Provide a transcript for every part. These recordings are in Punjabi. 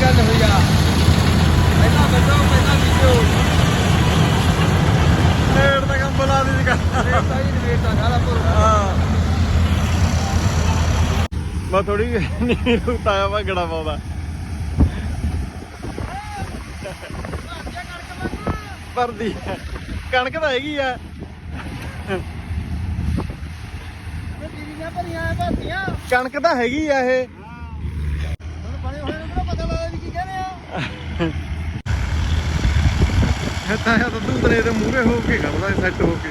ਕੀ ਗੱਲ ਹੋਈ ਆ। ਪਹਿਲਾਂ ਬੱਚੋ ਪਹਿਲਾਂ ਵੀਡੀਓ ਨੇੜ ਦਾ ਕੰਮ ਬੁਲਾ ਦੀ ਕਰ ਰੇਤਾ ਹੀ ਨਵੇਟਾ ਖਾਲਾ ਪੁਰ ਹਾਂ। ਮੈਂ ਥੋੜੀ ਨੀ ਰੁਕਤਾਇਆ ਵਾ ਗੜਾ ਪਾਉਂਦਾ। ਪਰਦੀ ਹੈ। ਕਣਕ ਤਾਂ ਹੈਗੀ ਆ। ਕਣਕ ਤਾਂ ਹੈਗੀ ਆ ਇਹ ਹੁਣ ਬਣੇ ਹੋਏ ਨੂੰ ਪਤਾ ਲੱਗਦਾ ਵੀ ਕੀ ਕਹਿੰਦੇ ਆ ਤਾਂ ਆ ਤਾਂ ਦੂਤਰੇ ਦੇ ਮੂਹਰੇ ਹੋ ਕੇ ਖੜਦਾ ਸੈੱਟ ਹੋ ਕੇ।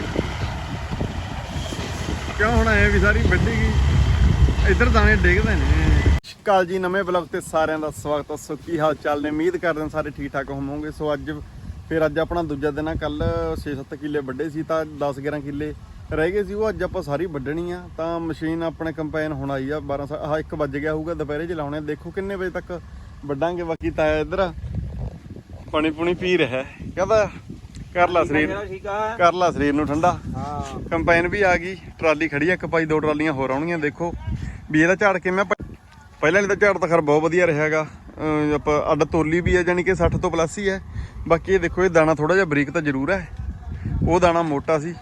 ਕਿਉਂ ਹੁਣ ਐ ਵੀ ਸਾਰੀ ਵੱਢੀ ਗਈ? ਇੱਧਰ ਦਾਣੇ ਡਿੱਗਦੇ ਨੇ। ਕਾਲ ਜੀ, ਨਵੇਂ ਬਲੌਗ ਤੇ ਸਾਰਿਆਂ ਦਾ ਸਵਾਗਤ ਹੈ। ਸੋ ਕੀ ਹਾਲ ਚਾਲ ਨੇ? ਉਮੀਦ ਕਰਦੇ ਹਾਂ ਸਾਰੇ ਠੀਕ ਠਾਕ ਹੋਵੋਗੇ। ਸੋ ਅੱਜ ਫਿਰ ਅੱਜ ਆਪਣਾ ਦੂਜਾ ਦਿਨ ਆ। ਕੱਲ 6-7 ਕਿੱਲੇ ਵੱਡੇ ਸੀ ਤਾਂ 10-11 ਕਿੱਲੇ ਰਹਿ ਗਏ ਸੀ। ਉਹ ਅੱਜ ਆਪਾਂ ਸਾਰੀ ਵੱਢਣੀ ਆ। ਤਾਂ ਮਸ਼ੀਨ ਆਪਣੇ ਕੰਪਾਈਨ ਹੁਣ ਆਈ ਆ 12 ਆਹ 1 ਵੱਜ ਗਿਆ ਹੋਊਗਾ ਦੁਪਹਿਰੇ ਚ ਲਾਉਣੇ ਆ। ਦੇਖੋ ਕਿੰਨੇ ਵਜੇ ਤੱਕ ਵੱਢਾਂਗੇ। ਬਾਕੀ ਤਾਂ ਇੱਧਰ ਪਾਣੀ ਪੂਣੀ ਪੀ ਰਿਹਾ ਹੈ। ਕਹਿੰਦਾ ਕਰ ਲਾ ਸਰੀਰ ਕਰ ਲਾ ਸਰੀਰ ਨੂੰ ਠੰਡਾ। ਹਾਂ। ਕੰਪਾਈਨ ਵੀ ਆ ਗਈ ਟਰਾਲੀ ਖੜੀ ਆ ਇੱਕ ਪਾਈ ਦੋ ਟਰਾਲੀਆਂ ਹੋਰ ਆਉਣਗੀਆਂ ਦੇਖੋ। ਵੀ ਇਹਦਾ ਝਾੜ ਕਿਵੇਂ ਪਹਿਲਾਂ ਵਾਲੀ ਦਾ ਝਾੜ ਤਾਂ ਖਰ ਬਹੁਤ ਵਧੀਆ ਰਿਹਾ ਹੈਗਾ। ਅਹ ਆਪਾਂ ਅੱਡ ਤੋਲੀ ਵੀ ਹੈ ਜਾਨੀ ਕਿ 60 ਤੋਂ ਪਲੱਸ ਹੀ ਹੈ ਬਾਕੀ ਇਹ ਦੇਖੋ ਇਹ ਦਾਣਾ ਥੋੜਾ ਜਿਹਾ ਬਰੀਕ ਤਾਂ ਜ਼ਰੂਰ ਹੈ ਉਹ ਦਾਣਾ ਮੋਟਾ ਸੀ।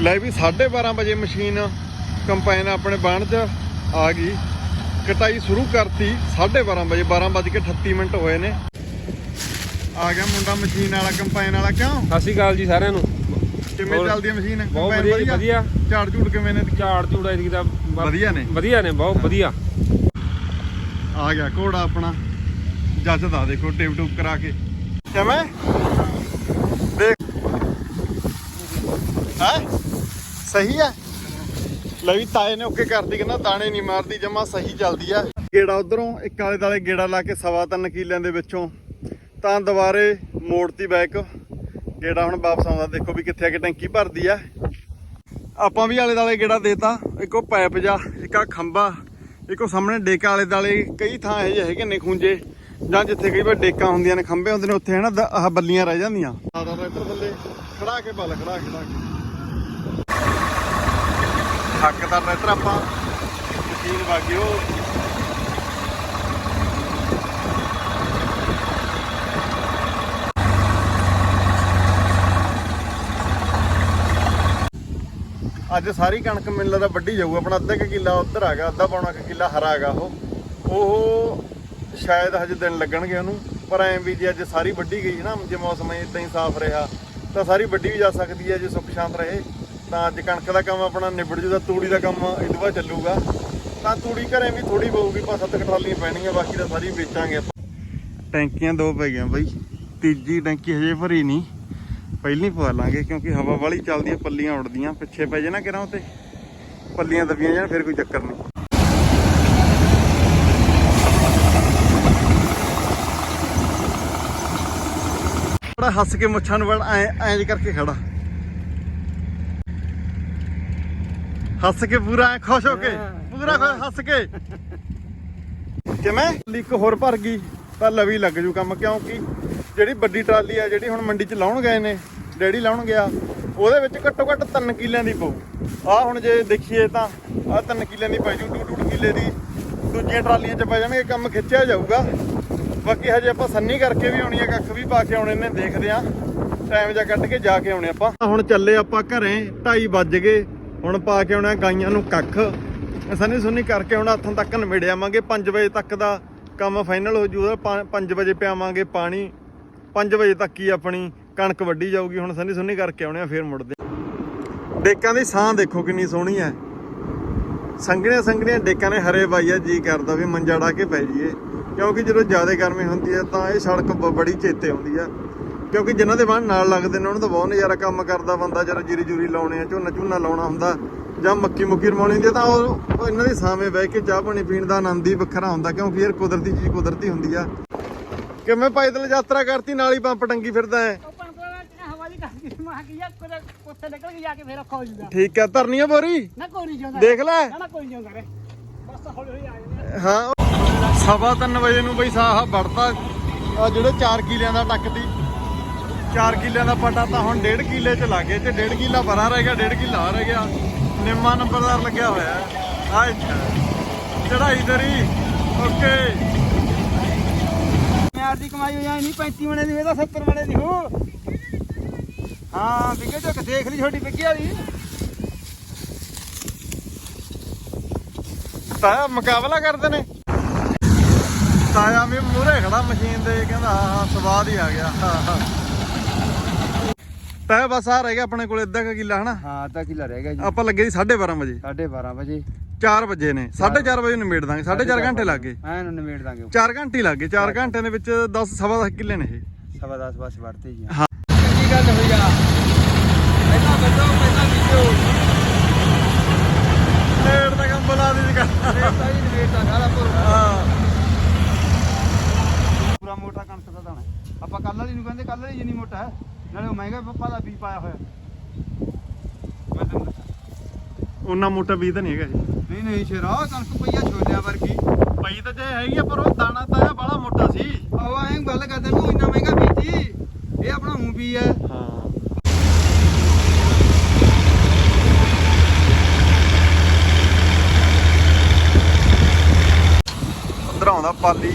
ਲੈ ਵੀ 12:30 ਵਜੇ ਮਸ਼ੀਨ ਕੰਪਾਈਨ ਆਪਣੇ ਬਾਣ 'ਚ ਆ ਗਈ। ਕਟਾਈ ਸ਼ੁਰੂ ਕਰਤੀ 12:30 ਵਜੇ 12:38 ਮਿੰਟ ਹੋਏ ਨੇ। ਆ ਗਿਆ ਮੁੰਡਾ ਮਸ਼ੀਨ ਵਾਲਾ ਕੰਪਾਈਨ ਵਾਲਾ ਕਿਉਂ? ਸਤਿ ਸ਼੍ਰੀ ਅਕਾਲ ਜੀ ਸਾਰਿਆਂ ਨੂੰ। ਕਿਵੇਂ ਹੋਰ? ਚੱਲਦੀ ਹੈ ਮਸ਼ੀਨ? ਬਹੁਤ ਵਧੀਆ ਜੀ, ਵਧੀਆ। ਝਾੜ ਝੂੜ ਕਿਵੇਂ ਨੇ? ਝਾੜ ਝੂੜਾ ਇਹਦੀ ਦਾ ਬ- ਵਧੀਆ ਨੇ? ਵਧੀਆ ਨੇ ਬਹੁਤ ਵਧੀਆ। ਆ ਗਿਆ ਘੋੜਾ ਆਪਣਾ। ਜੱਜਦਾ ਦੇਖੋ ਟੇਪ ਟੂਪ ਕਰਾ ਕੇ। ਕਿਵੇਂ? ਦੇਖ। ਹੈ? ਸਹੀ ਹੈ ਲੈ ਵੀ ਤਾਏ ਨੇ ਓਕੇ ਕਰਦੀ ਕਹਿੰਦਾ ਦਾਣੇ ਨਹੀਂ ਮਾਰਦੀ ਜਮਾ ਸਹੀ ਚੱਲਦੀ ਆ। ਗੇੜਾ ਉਧਰੋਂ ਇੱਕ ਆਲੇ ਦਾਲੇ ਗੇੜਾ ਲਾ ਕੇ ਸਵਾ ਤਿੰਨ ਕਿੱਲਿਆਂ ਦੇ ਵਿੱਚੋਂ। ਤਾਂ ਦੁਬਾਰੇ ਮੋੜਤੀ ਬੈਕ ਗੇੜਾ ਹੁਣ ਵਾਪਸ ਆਉਂਦਾ। ਦੇਖੋ ਵੀ ਕਿੱਥੇ ਆ ਕੇ ਟੈਂਕੀ ਭਰਦੀ ਆ। ਆਪਾਂ ਵੀ ਆਲੇ ਦਾਲੇ ਗੇੜਾ ਦੇਤਾ ਇੱਕ ਉਹ ਪਾਈਪ ਜਾ, ਇੱਕ ਖੰਭਾ, ਇੱਕ ਉਹ ਸਾਹਮਣੇ ਡੇਕਾ ਆਲੇ ਦਾਲੇ ਕਈ ਥਾਂ ਇਹ ਜਿਹੇ ਹੈਗੇ ਨੇ ਖੂੰਜੇ, ਜਾਂ ਜਿੱਥੇ ਕਈ ਵਾਰ ਡੇਕਾਂ ਹੁੰਦੀਆਂ ਨੇ, ਖੰਭੇ ਹੁੰਦੇ ਨੇ, ਉੱਥੇ ਹੈ ਨਾ ਆਹ ਬੱਲੀਆਂ ਰਹਿ ਜਾਂਦੀਆਂ। ਆਦਾ ਟਰੈਕਟਰ ਥੱਲੇ। ਖੜਾ ਕੇ ਬਲ ਖੜਾ ਖੜਾ ਕੇ। ਹੱਕ ਦਾ ਟਰੈਕਟਰ ਆਪਾਂ। ਮਸ਼ੀਨ ਵਾਗਿਓ। ਅੱਜ ਸਾਰੀ ਕਣਕ ਮੈਨੂੰ ਲੱਗਦਾ ਵੱਢੀ ਜਾਊ। ਆਪਣਾ ਅੱਧਾ ਕੁ ਕਿੱਲਾ ਉੱਧਰ ਹੈਗਾ ਅੱਧਾ ਪੌਣਾ ਕੁ ਕਿੱਲਾ ਹਰਾ ਹੈਗਾ ਉਹ। ਉਹ ਸ਼ਾਇਦ ਹਜੇ ਦਿਨ ਲੱਗਣਗੇ ਉਹਨੂੰ, ਪਰ ਐਂ ਵੀ ਜੇ ਅੱਜ ਸਾਰੀ ਵੱਢੀ ਗਈ ਨਾ, ਜੇ ਮੌਸਮ ਇਦਾਂ ਹੀ ਸਾਫ਼ ਰਿਹਾ, ਤਾਂ ਸਾਰੀ ਵੱਢੀ ਵੀ ਜਾ ਸਕਦੀ ਹੈ, ਜੇ ਸੁੱਖ ਸ਼ਾਂਤ ਰਹੇ। ਤਾਂ ਅੱਜ ਕਣਕ ਦਾ ਕੰਮ ਆਪਣਾ ਨਿਬੜ ਜੂਗਾ ਤੂੜੀ ਦਾ ਕੰਮ ਇਹਦੇ ਚੱਲੂਗਾ। ਤਾਂ ਤੂੜੀ ਘਰੇ ਵੀ ਥੋੜੀ ਪਊਗੀ, ਪੰਜ ਸੱਤ ਕਟਰਾਲੀਆਂ ਟਰਾਲੀਆਂ ਪੈਣਗੀਆਂ ਬਾਕੀ ਤਾਂ ਸਾਰੀ ਵੇਚਾਂਗੇ ਆਪਾਂ। ਟੈਂਕੀਆਂ ਦੋ ਪੈ ਗਈਆਂ ਬਾਈ। ਤੀਜੀ ਟੈਂਕੀ ਹਜੇ ਭਰੀ ਨਹੀਂ। ਪਹਿਲੀ ਪਵਾ ਲਾਂਗੇ ਕਿਉਂਕਿ ਹਵਾ ਵਾਲੀ ਚੱਲਦੀ ਹੈ ਪੱਲੀਆਂ ਉੜਦੀਆਂ ਪਿੱਛੇ ਪੈ ਜੇ ਨਾ ਕਿਰਾਂ ਉਤੇ। ਪੱਲੀਆਂ ਦਬੀਆਂ ਜਾਣ, ਫਿਰ ਕੋਈ ਚੱਕਰ ਨਹੀਂ। ਬੜਾ ਹੱਸ ਕੇ ਮੁੱਛਾਂ ਨੂੰ ਵੜ ਐ ਐਂ ਕਰਕੇ ਖੜਾ। ਹੱਸ ਕੇ ਪੂਰਾ ਐਂ ਖੁਸ਼ ਹੋ ਕੇ, ਪੂਰਾ ਹੱਸ ਕੇ। ਕਿਵੇਂ? ਲੀਕ ਹੋਰ ਭਰ ਗਈ ਤਾਂ ਲਵੀ ਲੱਗ ਜੂ ਕੰਮ, ਕਿਉਂਕਿ ਜਿਹੜੀ ਵੱਡੀ ਟਰਾਲੀ ਆ, ਜਿਹੜੀ ਹੁਣ ਮੰਡੀ 'ਚ ਲਾਉਣ ਗਏ ਨੇ, ਡੈਡੀ ਲਾਉਣ ਗਿਆ, ਉਹਦੇ ਵਿੱਚ ਘੱਟੋ ਘੱਟ 3 ਕਿੱਲਿਆਂ ਦੀ ਪਊ। ਆ ਹੁਣ ਜੇ ਦੇਖੀਏ ਤਾਂ ਆ 3 ਕਿੱਲਿਆਂ ਦੀ ਪੈ ਜੂ ਡੂ ਡੂ ਕਿੱਲੇ ਦੀ। ਦੂਜੀਆਂ ਟਰਾਲੀਆਂ 'ਚ ਪੈ ਜਾਣਗੇ, ਕੰਮ ਖਿੱਚਿਆ ਜਾਊਗਾ। ਬਾਕੀ ਹਜੇ ਆਪਾਂ ਸੰਨੀ ਕਰਕੇ ਵੀ ਆਉਣੀ ਆ, ਕੱਖ ਵੀ ਪਾ ਕੇ ਆਉਣੇ ਨੇ, ਦੇਖਦੇ ਆ। ਟਾਈਮ ਜਾ ਕੱਢ ਕੇ ਜਾ ਕੇ ਆਉਣੇ ਆਪਾਂ। ਹੁਣ ਚੱਲੇ ਆਪਾਂ ਘਰੇ 2:30 ਵੱਜ ਗਏ। ਹੁਣ ਪਾ ਕੇ ਆਉਣਾ ਗਾਈਆਂ ਨੂੰ ਕੱਖ। ਸੰਨੀ ਸੁੰਨੀ ਕਰਕੇ ਹੁਣ ਹੱਥਾਂ ਤੱਕ ਨਿਬੇੜ ਆਵਾਂਗੇ 5 ਵਜੇ ਤੱਕ ਦਾ ਕੰਮ ਫਾਈਨਲ ਹੋ ਜੂਗਾ 5 ਵਜੇ ਪਿਆਵਾਂਗੇ ਪਾਣੀ। 5 ਵਜੇ ਤੱਕ ਹੀ ਆਪਣੀ ਕਣਕ ਵੱਢੀ ਜਾਊਗੀ। ਹੁਣ ਸੰਨੀ ਸੁੰਨੀ ਕਰਕੇ ਆਉਣੇ ਆ, ਫੇਰ ਮੁੜਦੇ ਡੇਕਾਂ ਦੀ ਸਾਹ ਦੇਖੋ ਕਿੰਨੀ ਸੋਹਣੀ ਹੈ। ਸੰਘਣੀਆਂ ਸੰਘਣੀਆਂ ਡੇਕਾਂ ਨੇ ਹਰੇ ਬਾਈਆ ਜੀ ਕਰਦਾ ਵੀ ਮੰਜਾ ਢਾ ਕੇ ਪੈ ਜਾਈਏ। ਕਿਉਂਕਿ ਜਦੋਂ ਜ਼ਿਆਦਾ ਗਰਮੀ ਹੁੰਦੀ ਹੈ, ਤਾਂ ਇਹ ਸੜਕ ਬ- ਬੜੀ ਚੇਤੇ ਆਉਂਦੀ ਆ। ਕਿਉਂਕਿ ਜਿਨ੍ਹਾਂ ਦੇ ਬਾਹਰ ਨਾਲ ਲੱਗਦੇ ਨੇ, ਉਹਨਾਂ ਦਾ ਬਹੁਤ ਨਜ਼ਾਰਾ ਕੰਮ ਕਰਦਾ। ਬੰਦਾ ਜਦੋਂ ਜੀਰੀ ਜੂਰੀ ਲਾਉਣੇ ਆ, ਝੋਨਾ ਝੂਨਾ ਲਾਉਣਾ ਹੁੰਦਾ, ਜਾਂ ਮੱਕੀ ਮੁੱਕੀ ਰਮਾਉਣੀ ਹੁੰਦੀ ਆ, ਤਾਂ ਉਹ ਇਹਨਾਂ ਦੇ ਸਾਹਮਣੇ ਬਹਿ ਕੇ ਚਾਹ ਪਾਣੀ ਪੀਣ ਦਾ ਆਨੰਦ ਹੀ ਵੱਖਰਾ ਹੁੰਦਾ। ਕਿਉਂਕਿ ਯਾਰ ਕੁਦਰਤੀ ਚੀਜ਼ ਕੁਦਰਤੀ ਹੁੰਦੀ ਆ। ਕਿਵੇਂ ਪੈਦਲ ਯਾਤਰਾ ਕਰਤੀ ਨਾਲ ਹੀ ਪੰਪ ਟੰਗੀ ਫਿਰਦਾ ਹੈ ਉਹ ਪੰਪ ਵਾਲਾ ਹਵਾ ਦੀ ਕਰਦੀ ਮਾਂ ਕੀ ਯਾਰ ਕੋਲੇ ਉੱਥੇ ਨਿਕਲ ਕੇ ਜਾ ਕੇ ਫੇਰ ਔਖਾ ਹੋ ਜੂਗਾ ਠੀਕ ਆ ਧਰਨੀ ਆ ਬੋਰੀ? ਨਾ ਕੋਈ ਦੇਖ ਲੈ। ਨਾ ਨਾ ਕੋਈ ਨਹੀਂ ਜਾਂਦਾ ਰੇ। ਬਸ ਹੌਲੀ ਹੌਲੀ ਆ ਜਾਂਦੇ ਆ। ਹਾਂ ਸਵਾ ਤਿੰਨ ਵਜੇ ਨੂੰ ਬਈ ਸਾਹ ਵੜਤਾ ਆ ਜਿਹੜੇ 4 ਕਿਲਿਆਂ ਦਾ ਟੱਕਦੀ 4 ਕਿਲਿਆਂ ਦਾ ਪਟਾ ਤਾਂ ਹੁਣ 1.5 ਕਿੱਲੇ ਚ ਲੱਗੇ ਤੇ 1.5 ਕਿੱਲਾ ਬਰਾ ਰਹਿ ਗਿਆ 1.5 ਕਿੱਲਾ ਰਹਿ ਗਿਆ। ਨਿੰਮਾ ਨੰਬਰਦਾਰ ਲੱਗਿਆ ਹੋਇਆ। ਹੈ ਆ ਇੱਥੇ। ਚੜਾਈ ਦਰੀ ਓਕੇ। 1000 ਦੀ ਕਮਾਈ ਹੋ ਜਾਣੀ 35 ਮਣੇ ਦੀ ਇਹਦਾ 70 ਮਣੇ ਦੀ ਹੋ। ਹਾਂ ਵਿਕੇ ਜੋ ਦੇਖ ਲਈ ਛੋਟੀ ਵਿਕੀ ਵਾਲੀ। ਤਾਇਆ ਮੁਕਾਬਲਾ ਕਰਦੇ ਨੇ। ਤਾਇਆ ਵੀ ਮੂਰੇ ਖੜਾ ਮਸ਼ੀਨ ਦੇ ਕਹਿੰਦਾ ਹਾਂ ਸਵਾਦ ਹੀ ਆ ਗਿਆ। ਤਾਇਆ ਬਸ ਆ ਰਹਿ ਗਿਆ ਆਪਣੇ ਕੋਲ ਅੱਧਾ ਕੁ ਕਿੱਲਾ ਹਨਾ? ਹਾਂ ਅੱਧਾ ਕਿਲਾ ਰਹਿ ਗਿਆ ਜੀ। ਆਪਾਂ ਲੱਗੇ ਸੀ 12:30 ਵਜੇ। 12:30 ਵਜੇ। 4 ਵਜੇ ਨੇ 4:30 ਵਜੇ। ਨਿਬੇੜ ਦਾਂਗੇ 4.5 ਘੰਟੇ ਲੱਗ ਗਏ। ਐ ਨੂੰ ਨਿਬੇੜ ਦਾਂਗੇ। 4 ਘੰਟੇ ਲੱਗ ਗਏ 4 ਘੰਟਿਆਂ ਦੇ ਵਿੱਚ 10 ਸਵਾ 10 ਕਿੱਲੇ ਨੇ ਇਹ। ਸਵਾ 10 ਬਸ ਵੜਤੇ ਜੀ। ਹਾਂ। ਚੰਗੀ ਗੱਲ ਹੋਈ ਆ? ਪਹਿਲਾਂ ਬੱਦੋ ਪਹਿਲਾਂ ਵੀਡੀਓ ਨੇੜ ਦਾ ਕੰਮ ਬੁਲਾ ਦੀ ਨਿਬੇੜਦਾ ਜੀ ਨਿਬੇੜਦਾ ਸਾਰਾ ਪੂਰਾ ਹਾਂ। ਪੂਰਾ ਮੋਟਾ ਕਣਕ ਦਾ ਦਾਣਾ। ਆਪਾਂ ਕੱਲ ਵਾਲੀ ਨੂੰ ਕਹਿੰਦੇ ਕੱਲ ਵਾਲੀ ਜਿੰਨੀ ਮੋਟਾ ਹੈ ਨਾਲੇ ਉਹ ਮਹਿੰਗਾ ਪੱਪਾ ਦਾ ਬੀ ਪਾਇਆ ਹੋਇਆ। ਮੈਂ ਤੈਨੂੰ ਦੱਸਾਂ ਉਹਨਾਂ ਮੋਟਾ ਵੀ ਤਾਂ ਨਹੀਂ ਹੈਗਾ ਜੀ ਨਹੀਂ ਨਹੀਂ ਸ਼ੇਰਾ ਕਣਕ ਪਈਆ ਛੋਲਿਆਂ ਵਰਗੀ। ਪਈ ਤਾਂ ਜੇ ਹੈਗੀ ਆ ਪਰ ਉਹ ਦਾਣਾ ਤਾਇਆ ਬੜਾ ਮੋਟਾ ਸੀ। ਆਹ ਐਂ ਗੱਲ ਕਰਦੇ ਉਹ ਇੰਨਾ ਮਹਿੰਗਾ ਬੀਜੀ। ਇਹ ਆਪਣਾ ਹੂੰ ਵੀ ਹੈ ਹਾਂ। ਉਧਰ ਆਉਂਦਾ ਪਾਲੀ।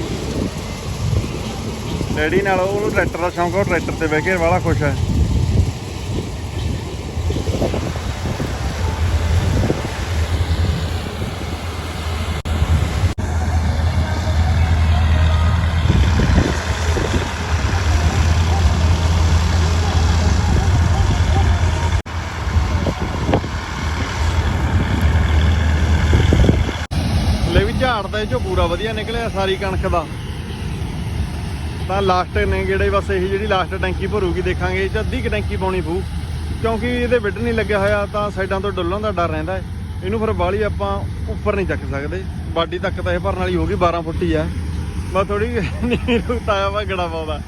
ਡੈਡੀ ਨਾਲ ਉਹਨੂੰ ਟਰੈਕਟਰ ਦਾ ਸ਼ੌਂਕ ਉਹ ਟਰੈਕਟਰ ਤੇ ਬਹਿ ਕੇ ਵਾਲਾ ਖੁਸ਼ ਹੈ ਲੈ ਵੀ ਝਾੜ ਦਾ ਇਹ ਚੋਂ ਪੂਰਾ ਵਧੀਆ ਨਿਕਲਿਆ ਸਾਰੀ ਕਣਕ ਦਾ। ਤਾਂ ਲਾਸਟ ਨੇ ਗੇੜੇ ਬਸ ਇਹੀ ਜਿਹੜੀ ਲਾਸਟ ਟੈਂਕੀ ਭਰੂਗੀ, ਦੇਖਾਂਗੇ, ਇਹ ਚ ਅੱਧੀ ਕੁ ਟੈਂਕੀ ਪਾਉਣੀ ਪਊ। ਕਿਉਂਕਿ ਇਹਦੇ ਵਿੱਡ ਨਹੀਂ ਲੱਗਿਆ ਹੋਇਆ, ਤਾਂ ਸਾਈਡਾਂ ਤੋਂ ਡੁੱਲਣ ਦਾ ਡਰ ਰਹਿੰਦਾ ਹੈ। ਇਹਨੂੰ ਫਿਰ ਬਾਲੀ ਆਪਾਂ ਉੱਪਰ ਨਹੀਂ ਚੱਕ ਸਕਦੇ। ਬਾਡੀ ਤੱਕ ਤਾਂ ਇਹ ਭਰਨ ਵਾਲੀ ਹੋ ਗਈ 12 ਫੁੱਟ ਹੀ ਆ। ਬਸ ਥੋੜੀ ਨੀਰੂ ਤਾਇਆ ਵਾ ਗੜਾ ਪਾਉਂਦਾ।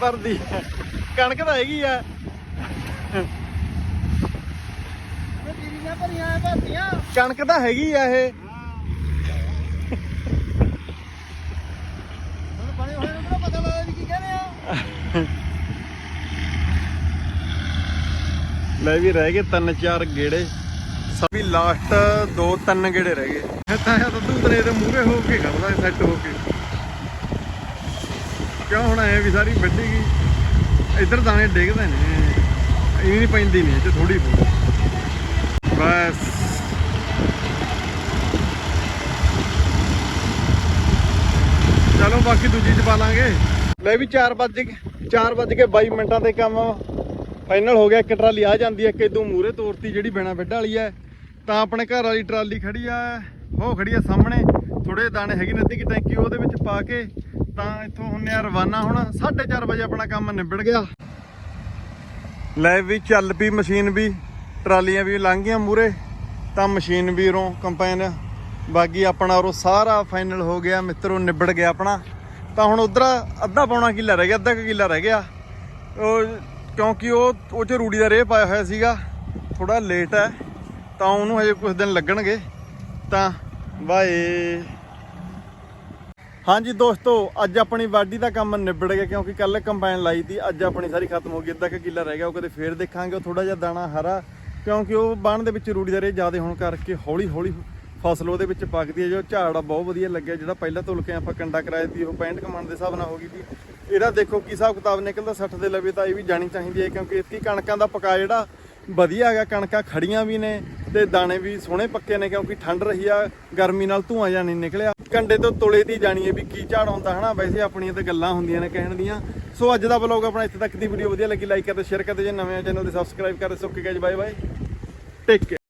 ਭਰਦੀ ਕਣਕ ਤਾਂ ਹੈਗੀ ਆ। ਭਰੀਆਂ ਭਾਤੀਆਂ ਕਣਕ ਤਾਂ ਹੈਗੀ ਆ ਇਹ। ਹੁਣ ਬਣੇ ਹੋਏ ਨੂੰ ਕਿਹੜਾ ਪਤਾ ਲੱਗਦਾ ਵੀ ਕੀ ਕਹਿੰਦੇ ਆ। ਲੈ ਵੀ ਰਹਿ ਗਏ ਤਿੰਨ ਚਾਰ ਗੇੜੇ। ਸਭੀ ਲਾਸਟ ਦੋ ਤਿੰਨ ਗੇੜੇ ਰਹਿ ਗਏ। ਤਾਂ ਦੁੱਧ ਤਰੇ ਦੇ ਮੂਹਰੇ ਹੋ ਕੇ ਖੜਦਾ ਸੈੱਟ ਹੋ ਕੇ। ਕਿਉਂ ਹੁਣ ਐ ਵੀ ਸਾਰੀ ਵੱਢੀ ਗਈ? ਇੱਧਰ ਦਾਣੇ ਡਿੱਗਦੇ ਨੇ। ਇਹ ਨਹੀਂ ਪੈਂਦੀ ਨਹੀਂ ਤੇ ਥੋੜੀ ਪਊ ਬਸ ਚਲੋ ਬਾਕੀ ਦੂਜੀ ਚ ਪਾ ਲਾਂਗੇ। ਲੈ ਵੀ 4 ਵਜੇ 4 ਵਜ ਕੇ 22 ਮਿੰਟਾਂ ਤੇ ਕੰਮ ਫਾਈਨਲ ਹੋ ਗਿਆ। ਇੱਕ ਟਰਾਲੀ ਆ ਜਾਂਦੀ ਹੈ ਕਿਦੋਂ ਮੂਰੇ ਤੋਰਤੀ ਜਿਹੜੀ ਬਿਨਾ ਬੈੱਡ ਵਾਲੀ ਹੈ। ਤਾਂ ਆਪਣੇ ਘਰ ਵਾਲੀ ਟਰਾਲੀ ਖੜੀ ਆ, ਉਹ ਖੜੀ ਆ ਸਾਹਮਣੇ। ਥੋੜੇ ਦਾਣੇ ਹੈਗੇ ਨੇ ਅੱਧੀ ਕਿ ਟੈਂਕੀ ਉਹਦੇ ਵਿੱਚ ਪਾ ਕੇ, ਤਾਂ ਇੱਥੋਂ ਹੁੰਨੇ ਆ ਰਵਾਨਾ ਹੁਣ 4:30 ਵਜੇ ਆਪਣਾ ਕੰਮ ਨਿਬੜ ਗਿਆ। ਲੈ ਵੀ ਚੱਲ ਪਈ ਮਸ਼ੀਨ ਵੀ। ਟਰਾਲੀਆਂ ਵੀ ਲੰਘ ਗਈਆਂ ਮੂਰੇ ਤਾਂ ਮਸ਼ੀਨ ਵੀ ਰੋਂ ਕੰਪਾਈਨ। ਬਾਕੀ ਆਪਣਾ ਉਹ ਸਾਰਾ ਫਾਈਨਲ ਹੋ ਗਿਆ, ਮਿੱਤਰੋ ਨਿਬੜ ਗਿਆ ਆਪਣਾ। ਤਾਂ ਹੁਣ ਉਧਰ ਅੱਧਾ ਪੌਣਾ ਕਿੱਲਾ ਰਹਿ ਗਿਆ, ਅੱਧਾ ਕੁ ਕਿੱਲਾ ਰਹਿ ਗਿਆ। ਉਹ ਕਿਉਂਕਿ ਉਹ ਉਹ ਚ ਰੂੜੀ ਦਾ ਰੇਹ ਪਾਇਆ ਹੋਇਆ ਸੀਗਾ ਥੋੜਾ ਲੇਟ ਹੈ, ਤਾਂ ਉਹਨੂੰ ਹਜੇ ਕੁਝ ਦਿਨ ਲੱਗਣਗੇ। ਤਾਂ ਬਾਏ। ਹਾਂਜੀ ਦੋਸਤੋ, ਅੱਜ ਆਪਣੀ ਵਾਢੀ ਦਾ ਕੰਮ ਨਿਬੜ ਗਿਆ, ਕਿਉਂਕਿ ਕੱਲ ਕੰਬਾਈਨ ਲਾਈ ਤੀ, ਅੱਜ ਆਪਣੀ ਸਾਰੀ ਖਤਮ ਹੋ ਗਈ, ਅੱਧਾ ਕੁ ਕਿੱਲਾ ਰਹਿ ਗਿਆ, ਉਹ ਕਦੇ ਫੇਰ ਦੇਖਾਂਗੇ, ਉਹ ਥੋੜਾ ਜਿਹਾ ਦਾਣਾ ਹਰਾ ਕਿਉਂਕਿ ਉਹ ਬਾਣ ਦੇ ਵਿੱਚ ਰੂੜੀ ਦਾ ਰੇ ਜ਼ਿਆਦਾ ਹੋਣ ਕਰਕੇ ਹੌਲੀ ਹੌਲੀ ਫਸਲ ਉਹਦੇ ਵਿੱਚ ਪੱਕਦੀ ਹੈ। ਜੋ ਝਾੜ ਆ ਬਹੁਤ ਵਧੀਆ ਲੱਗਿਆ, ਜਿਹੜਾ ਪਹਿਲਾਂ ਤੋਂ ਕੇ ਆਪਾਂ ਕੰਡਾ ਕਰਾਇਆ ਸੀ, ਉਹ 65 ਕਮਾਂਡ ਦੇ ਹਿਸਾਬ ਨਾਲ ਹੋ ਗਈ ਸੀ। ਇਹਦਾ ਦੇਖੋ ਕੀ ਹਿਸਾਬ ਕਿਤਾਬ ਨਿਕਲਦਾ 60 ਦੇ ਲਵੇ ਤਾਂ ਇਹ ਵੀ ਜਾਣੀ ਚਾਹੀਦੀ ਹੈ, ਕਿਉਂਕਿ ਇਤਕੀ ਕਣਕਾਂ ਦਾ ਪਕਾ ਜਿਹੜਾ ਵਧੀਆ ਹੈਗਾ, ਕਣਕਾਂ ਖੜੀਆਂ ਵੀ ਨੇ ਤੇ ਦਾਣੇ ਵੀ ਸੋਹਣੇ ਪੱਕੇ ਨੇ, ਕਿਉਂਕਿ ਠੰਡ ਰਹੀ ਆ, ਗਰਮੀ ਨਾਲ ਧੂਆਂ ਜਾਂ ਨਹੀਂ ਨਿਕਲਿਆ। ਕੰਡੇ ਤੋਂ ਤੁਲੇ ਦੀ ਜਾਣੀ ਹੈ ਵੀ ਕੀ ਝਾੜ ਆਉਂਦਾ ਹਨਾ? ਵੈਸੇ ਆਪਣੀਆਂ ਤੇ ਗੱਲਾਂ ਹੁੰਦੀਆਂ ਨੇ ਕਹਿਣ ਦੀਆਂ। ਸੋ ਅੱਜ ਦਾ ਵਲੌਗ ਆਪਣਾ ਇੱਥੇ ਤੱਕ ਦੀ ਵੀਡੀਓ ਵਧੀਆ ਲੱਗੀ ਲਾਈਕ ਕਰਦੇ ਸ਼ੇਅਰ ਕਰਦੇ, ਜੇ ਨਵੇਂ ਚੈਨਲ ਤੇ ਸਬਸਕ੍ਰਾਈਬ ਕਰਦੇ ਸੋ ਕਿ ਬਾਏ ਬਾਏ ਟੇਕ